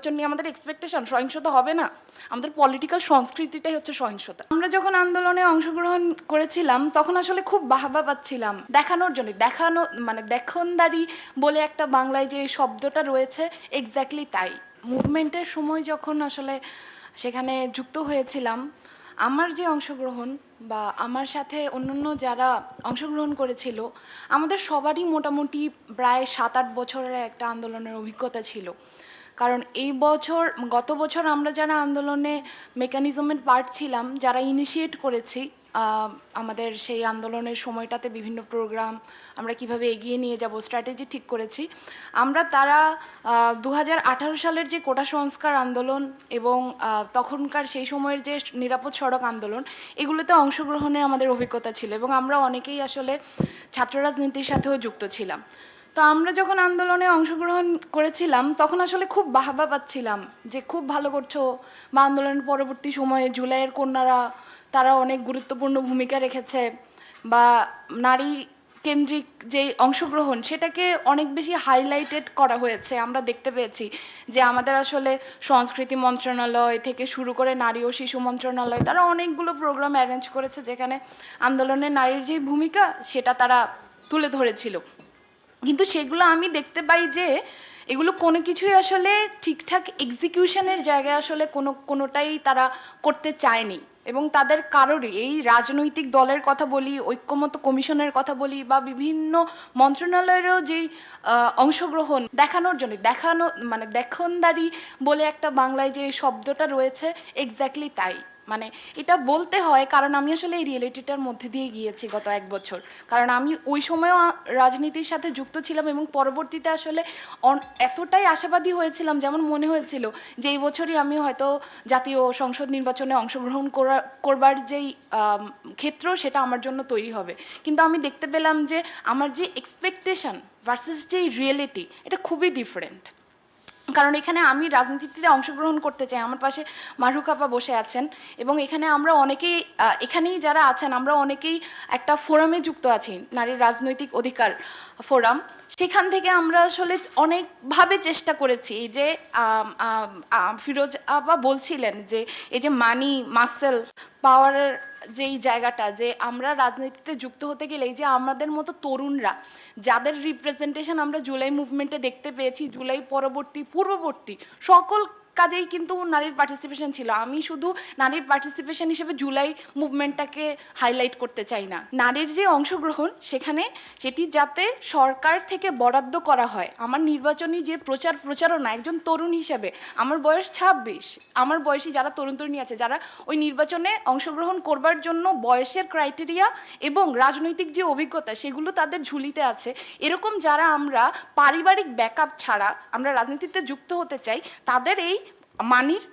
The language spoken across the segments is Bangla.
নির্বাচন নিয়ে আমাদের এক্সপেকটেশন সহিংসতা হবে না। আমাদের পলিটিক্যাল সংস্কৃতিটাই হচ্ছে সহিংসতা। আমরা যখন আন্দোলনে অংশগ্রহণ করেছিলাম, তখন আসলে খুব বাহাবা পাচ্ছিলাম। দেখানোর জন্য, দেখানো মানে দেখনদারি বলে একটা বাংলায় যে শব্দটা রয়েছে এক্স্যাক্টলি তাই। মুভমেন্টের সময় যখন আসলে সেখানে যুক্ত হয়েছিলাম, আমার যে অংশগ্রহণ বা আমার সাথে অন্যান্য যারা অংশগ্রহণ করেছিল, আমাদের সবারই মোটামুটি প্রায় সাত আট বছরের একটা আন্দোলনের অভিজ্ঞতা ছিল। কারণ এই বছর, গত বছর আমরা যারা আন্দোলনে মেকানিজমের পার্ট ছিলাম, যারা ইনিশিয়েট করেছি আমাদের সেই আন্দোলনের সময়টাতে বিভিন্ন প্রোগ্রাম আমরা কীভাবে এগিয়ে নিয়ে যাব স্ট্র্যাটেজি ঠিক করেছি, আমরা তারা দু হাজার আঠারো সালের যে কোটা সংস্কার আন্দোলন এবং তখনকার সেই সময়ের যে নিরাপদ সড়ক আন্দোলন, এগুলোতে অংশগ্রহণের আমাদের অভিজ্ঞতা ছিল এবং আমরা অনেকেই আসলে ছাত্র রাজনীতির সাথেও যুক্ত ছিলাম। তো আমরা যখন আন্দোলনে অংশগ্রহণ করেছিলাম, তখন আসলে খুব বাহাবা পাচ্ছিলাম যে খুব ভালো করছ। বা আন্দোলনের পরবর্তী সময়ে জুলাইয়ের কন্যারা তারা অনেক গুরুত্বপূর্ণ ভূমিকা রেখেছে বা নারী কেন্দ্রিক যে অংশগ্রহণ, সেটাকে অনেক বেশি হাইলাইটেড করা হয়েছে। আমরা দেখতে পেয়েছি যে আমাদের আসলে সংস্কৃতি মন্ত্রণালয় থেকে শুরু করে নারী ও শিশু মন্ত্রণালয়, তারা অনেকগুলো প্রোগ্রাম অ্যারেঞ্জ করেছে যেখানে আন্দোলনে নারীর যে ভূমিকা, সেটা তারা তুলে ধরেছিল। কিন্তু সেগুলো আমি দেখতে পাই যে এগুলো কোনো কিছুই আসলে ঠিকঠাক এক্সিকিউশনের জায়গায় আসলে কোনো, কোনোটাই তারা করতে চায়নি। এবং তাদের কারোরই, এই রাজনৈতিক দলের কথা বলি, ঐক্যমত কমিশনের কথা বলি বা বিভিন্ন মন্ত্রণালয়েরও যেই অংশগ্রহণ দেখানোর জন্য, দেখানো মানে দেখনদারি বলে একটা বাংলায় যে শব্দটা রয়েছে এক্স্যাক্টলি তাই। মানে এটা বলতে হয়, কারণ আমি আসলে এই রিয়েলিটিটার মধ্যে দিয়ে গিয়েছি গত এক বছর। কারণ আমি ওই সময়ও রাজনীতির সাথে যুক্ত ছিলাম এবং পরবর্তীতে আসলে এতটাই আশাবাদী হয়েছিলাম, যেমন মনে হয়েছিল যে এই বছরই আমি হয়তো জাতীয় সংসদ নির্বাচনে অংশগ্রহণ করা, করবার যেই ক্ষেত্র সেটা আমার জন্য তৈরি হবে। কিন্তু আমি দেখতে পেলাম যে আমার যে এক্সপেকটেশন ভার্সেস যেই রিয়েলিটি এটা খুবই ডিফারেন্ট কারণ এখানে আমি রাজনীতিতে অংশগ্রহণ করতে চাই। আমার পাশে মারুক আপা বসে আছেন এবং এখানে আমরা অনেকেই এখানেই যারা আছেন, আমরা অনেকেই একটা ফোরামে যুক্ত আছি নারীর রাজনৈতিক অধিকার ফোরাম। সেখান থেকে আমরা আসলে অনেকভাবে চেষ্টা করেছি এই যে ফিরোজ আপা বলছিলেন যে, এই যে মানি, মাসেল পাওয়ারের যেই জায়গাটা, যে আমরা রাজনীতিতে যুক্ত হতে গেলে যে আমাদের মতো তরুণরা, যাদের রিপ্রেজেন্টেশন আমরা জুলাই মুভমেন্টে দেখতে পেয়েছি, জুলাই পরবর্তী, পূর্ববর্তী সকল কাজেই কিন্তু নারীর পার্টিসিপেশন ছিল। আমি শুধু নারীর পার্টিসিপেশন হিসেবে জুলাই মুভমেন্টটাকে হাইলাইট করতে চাই না। নারীর যে অংশগ্রহণ, সেখানে সেটি যাতে সরকার থেকে বরাদ্দ করা হয়। আমার নির্বাচনী যে প্রচার প্রচারণা, একজন তরুণ হিসেবে, আমার বয়স ছাব্বিশ। আমার বয়সী যারা তরুণ তরুণী আছে, যারা ওই নির্বাচনে অংশগ্রহণ করবার জন্য বয়সের ক্রাইটেরিয়া এবং রাজনৈতিক যে অভিজ্ঞতা, সেগুলো তাদের ঝুলিতে আছে। এরকম যারা আমরা পারিবারিক ব্যাকআপ ছাড়া আমরা রাজনীতিতে যুক্ত হতে চাই, তাদের এই মানির,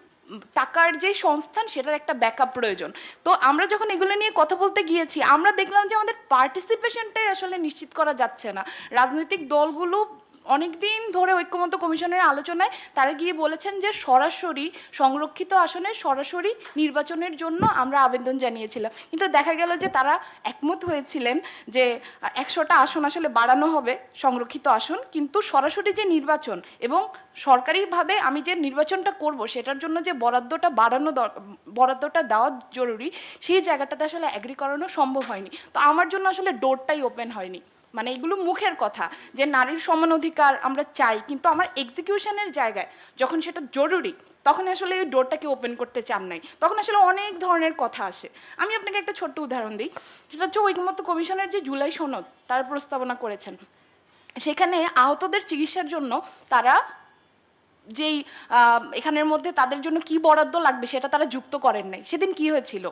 টাকার যে সংস্থান, সেটার একটা ব্যাকআপ প্রয়োজন। তো আমরা যখন এগুলো নিয়ে কথা বলতে গিয়েছি, আমরা দেখলাম যে আমাদের পার্টিসিপেশনটাই আসলে নিশ্চিত করা যাচ্ছে না। রাজনৈতিক দলগুলো অনেক দিন ধরে ঐক্যমত কমিশনের আলোচনায় তারা গিয়ে বলেছেন যে সরাসরি সংরক্ষিত আসনে সরাসরি নির্বাচনের জন্য আমরা আবেদন জানিয়েছিলাম। কিন্তু দেখা গেল যে তারা একমত হয়েছিলেন যে একশোটা আসন আসলে বাড়ানো হবে সংরক্ষিত আসন, কিন্তু সরাসরি যে নির্বাচন এবং সরকারিভাবে আমি যে নির্বাচনটা করব সেটার জন্য যে বরাদ্দটা বাড়ানো বরাদ্দটা দেওয়া জরুরি, সেই জায়গাটাতে আসলে অ্যাগ্রি করানো সম্ভব হয়নি। তো আমার জন্য আসলে ডোরটাই ওপেন হয়নি। মানে এগুলো মুখের কথা, যে নারীর সমান অধিকার আমরা চাই, কিন্তু আমার এক্সিকিউশনের জায়গায় যখন সেটা জরুরি, তখন আসলে এই ডোরটাকে ওপেন করতে চান নাই। তখন আসলে অনেক ধরনের কথা আসে। আমি আপনাকে একটা ছোট্ট উদাহরণ দিই। সেটা হচ্ছে ঐকমত্য কমিশনের যে জুলাই সনদ, তার প্রস্তাবনা করেছেন। সেখানে আহতদের চিকিৎসার জন্য তারা যেই এখানের মধ্যে তাদের জন্য কি বরাদ্দ লাগবে সেটা তারা যুক্ত করেন নাই। সেদিন কি হয়েছিল?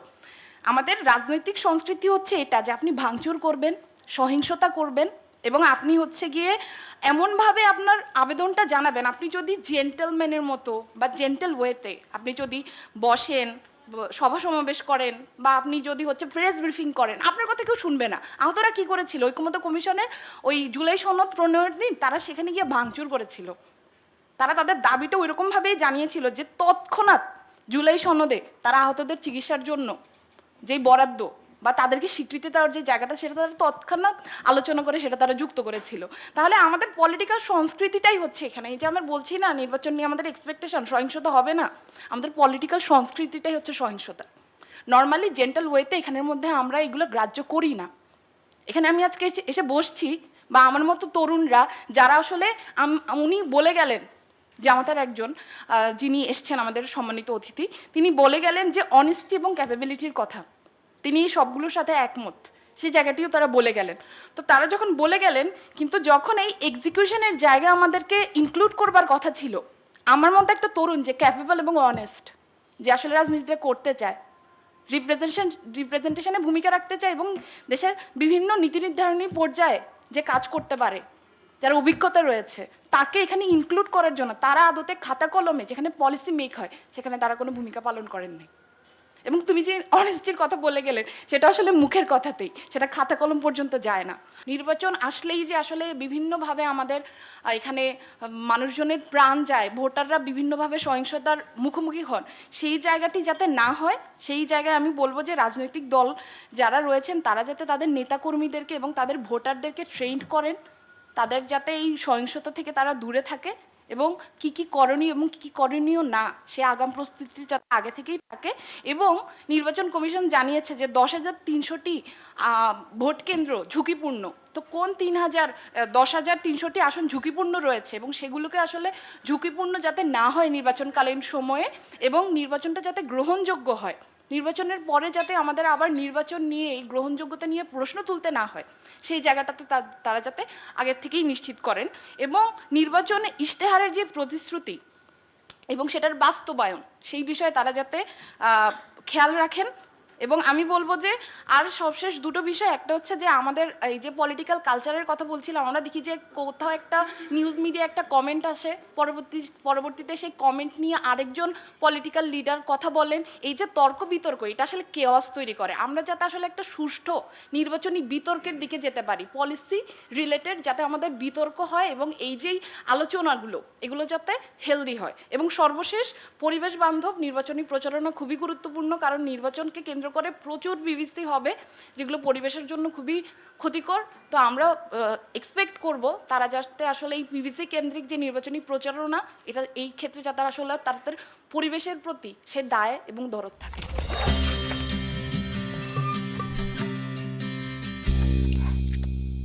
আমাদের রাজনৈতিক সংস্কৃতি হচ্ছে এটা, যে আপনি ভাঙচুর করবেন সহিংসতা করবেন এবং আপনি হচ্ছে গিয়ে এমনভাবে আপনার আবেদনটা জানাবেন। আপনি যদি জেন্টেলম্যানের মতো বা জেন্টেল ওয়েতে আপনি যদি বসেন, সভা সমাবেশ করেন বা আপনি যদি হচ্ছে প্রেস ব্রিফিং করেন, আপনার কথা কেউ শুনবে না। আহতরা কি করেছিল? ঐক্যমত কমিশনের ওই জুলাই সনদ প্রণয়নের দিন তারা সেখানে গিয়ে ভাঙচুর করেছিল। তারা তাদের দাবিটা ওইরকমভাবেই জানিয়েছিল যে তৎক্ষণাৎ জুলাই সনদে তারা আহতদের চিকিৎসার জন্য যেই বরাদ্দ বা তাদেরকে স্বীকৃতি দেওয়ার যে জায়গাটা, সেটা তারা তৎক্ষণাৎ আলোচনা করে, সেটা তারা যুক্ত করেছিল। তাহলে আমাদের পলিটিক্যাল সংস্কৃতিটাই হচ্ছে এখানে। এই যে আমরা বলছি না, নির্বাচন নিয়ে আমাদের এক্সপেকটেশন সহিংসতা হবে না। আমাদের পলিটিক্যাল সংস্কৃতিটাই হচ্ছে সহিংসতা। নর্মালি জেন্টাল ওয়েতে এখানের মধ্যে আমরা এগুলো গ্রাহ্য করি না। এখানে আমি আজকে এসে- বসছি, বা আমার মতো তরুণরা, যারা আসলে উনি বলে গেলেন যে আমাদের একজন যিনি এসছেন আমাদের সম্মানিত অতিথি, তিনি বলে গেলেন যে অনেস্টি এবং ক্যাপাবিলিটির কথা। তিনি এই সবগুলোর সাথে একমত। সেই জায়গাটিও তারা বলে গেলেন। তো তারা যখন বলে গেলেন, কিন্তু যখন এই এক্সিকিউশনের জায়গা আমাদেরকে ইনক্লুড করবার কথা ছিল, আমার মতো একটা তরুণ যে ক্যাপেবল এবং অনেস্ট যে আসলে রাজনীতিটা করতে চায় রিপ্রেজেন্টেশন রিপ্রেজেন্টেশনে ভূমিকা রাখতে চায় এবং দেশের বিভিন্ন নীতি নির্ধারণী পর্যায়ে যে কাজ করতে পারে, যার অভিজ্ঞতা রয়েছে, তাকে এখানে ইনক্লুড করার জন্য, তারা আদতে খাতা কলমে যেখানে পলিসি মেক হয়, সেখানে তারা কোনো ভূমিকা পালন করেননি। এবং তুমি যে অনেস্টির কথা বলে গেলে, সেটা আসলে মুখের কথাতেই, সেটা খাতা কলম পর্যন্ত যায় না। নির্বাচন আসলেই যে আসলে বিভিন্নভাবে আমাদের এখানে মানুষজনের প্রাণ যায়, ভোটাররা বিভিন্নভাবে সহিংসতার মুখোমুখি হন, সেই জায়গাটি যাতে না হয়, সেই জায়গায় আমি বলব যে রাজনৈতিক দল যারা রয়েছেন, তারা যাতে তাদের নেতাকর্মীদেরকে এবং তাদের ভোটারদেরকে ট্রেন্ড করেন, তাদের যাতে এই সহিংসতা থেকে তারা দূরে থাকে এবং কি কি করণীয় এবং কি কি করণীয় না, সে আগাম প্রস্তুতি যাতে আগে থেকেই থাকে। এবং নির্বাচন কমিশন জানিয়েছে যে দশ হাজার তিনশোটি ভোট কেন্দ্র ঝুঁকিপূর্ণ। তো কোন তিন হাজার দশ হাজার তিনশোটি আসন ঝুঁকিপূর্ণ রয়েছে এবং সেগুলোকে আসলে ঝুঁকিপূর্ণ যাতে না হয় নির্বাচনকালীন সময়ে এবং নির্বাচনটা যাতে গ্রহণযোগ্য হয়? নির্বাচনের পরে যাতে আমাদের আবার নির্বাচন নিয়ে, এই গ্রহণযোগ্যতা নিয়ে প্রশ্ন তুলতে না হয়, সেই জায়গাটাতে তারা যাতে আগের থেকেই নিশ্চিত করেন। এবং নির্বাচনে ইশতেহারের যে প্রতিশ্রুতি এবং সেটার বাস্তবায়ন, সেই বিষয়ে তারা যাতে খেয়াল রাখেন। এবং আমি বলব যে আর সবশেষ দুটো বিষয়, একটা হচ্ছে যে আমাদের এই যে পলিটিক্যাল কালচারের কথা বলছিলাম, আমরা দেখি যে কোথাও একটা নিউজ মিডিয়া একটা কমেন্ট আসে, পরবর্তী, পরবর্তীতে সেই কমেন্ট নিয়ে আরেকজন পলিটিক্যাল লিডার কথা বলেন। এই যে তর্ক বিতর্ক, এটা আসলে কেওয়াস তৈরি করে। আমরা যাতে আসলে একটা সুষ্ঠু নির্বাচনী বিতর্কের দিকে যেতে পারি পলিসি রিলেটেড যাতে আমাদের বিতর্ক হয় এবং এই যেই আলোচনাগুলো, এগুলো যাতে হেলদি হয়। এবং সর্বশেষ পরিবেশ বান্ধব নির্বাচনী প্রচারণা খুবই গুরুত্বপূর্ণ, কারণ নির্বাচনকে কেন্দ্র করে প্রচুর বিবিসি হবে, যেগুলো পরিবেশের জন্য খুবই ক্ষতিকর। তো আমরা এক্সপেক্ট করব তারা যাতে আসলে এই পিভিসি কেন্দ্রিক যে নির্বাচনী প্রচারণা, এটা এই ক্ষেত্রে যা তারা আসলে তাদের পরিবেশের প্রতি সে দায় এবং দরদ থাকে।